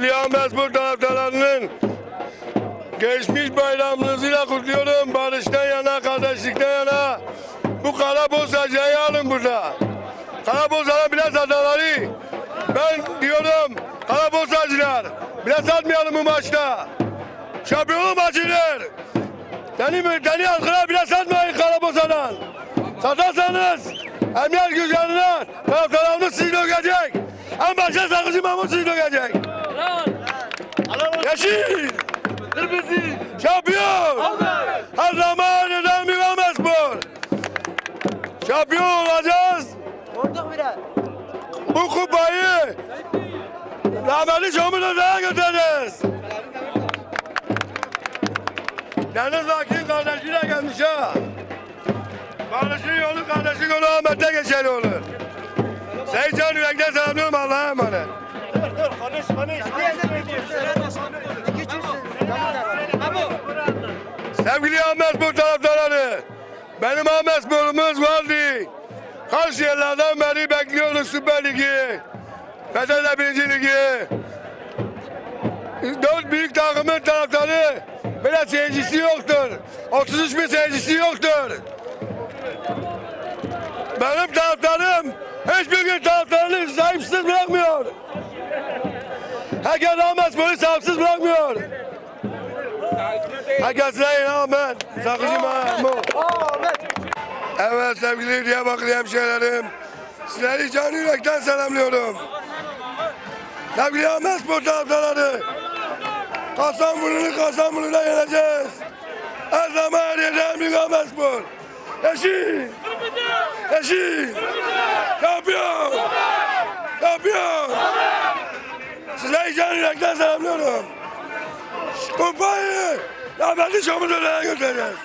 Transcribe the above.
Sevgili Ahmetspor taraftarlarının geçmiş bayramınızıyla kutluyorum. Barıştan yana, kardeşlikten yana. Bu kara bozacayı alın burada. Kara bozalar bile sataları. Ben diyorum kara bozacılar. Bile satmayalım bu maçta. Şampiyonluk maçıdır. Deni, deni halkına bile satmayın kara bozadan. Satarsanız emniyet güçlerine taraftarlarımız sizi dökecek. En başta sakıcı Mahmut sizi dökecek. Yeşil. Kırmızı. Şampiyon. Her zaman eden bir Ahmetspor. Şampiyon olacağız. Vurduk bile. Bu kupayı rahmetli Şomuz'a götüreceğiz. Deniz Lakin kardeşiyle gelmiş ha. Kardeşin yolu kardeşin yolu Ahmet'te geçerli olur. Seyit Can Yürek'ten selamlıyorum Allah'a emanet. Sevgili Ahmetspor taraftarları, benim Ahmetspor'umuz vardı. Kaç yıllardan beri bekliyorduk Süper Ligi, Fethullah Birinci Ligi. Dört büyük takımın taraftarı böyle seyircisi yoktur. 33 bin seyircisi yoktur. Benim taraftarım hiçbir gün taraftarını sahipsiz bırakmıyor. Herkes Ahmetspor'u sahipsiz bırakmıyor. Herkes Ahmet, Sakıcı Mahmut. Evet sevgili Diyarbakır hemşehrilerim. Sizleri canı yürekten selamlıyorum. Sevgili Ahmet Spor taraftarları. Kastamonu'nu Kastamonu'da yeneceğiz. Her zaman her yerde en büyük Ahmet Spor. Yeşil. Yeşil. Şampiyon. Şampiyon. Sizleri canı yürekten selamlıyorum. Kupayı rahmetli Şam'ın önüne götüreceğiz.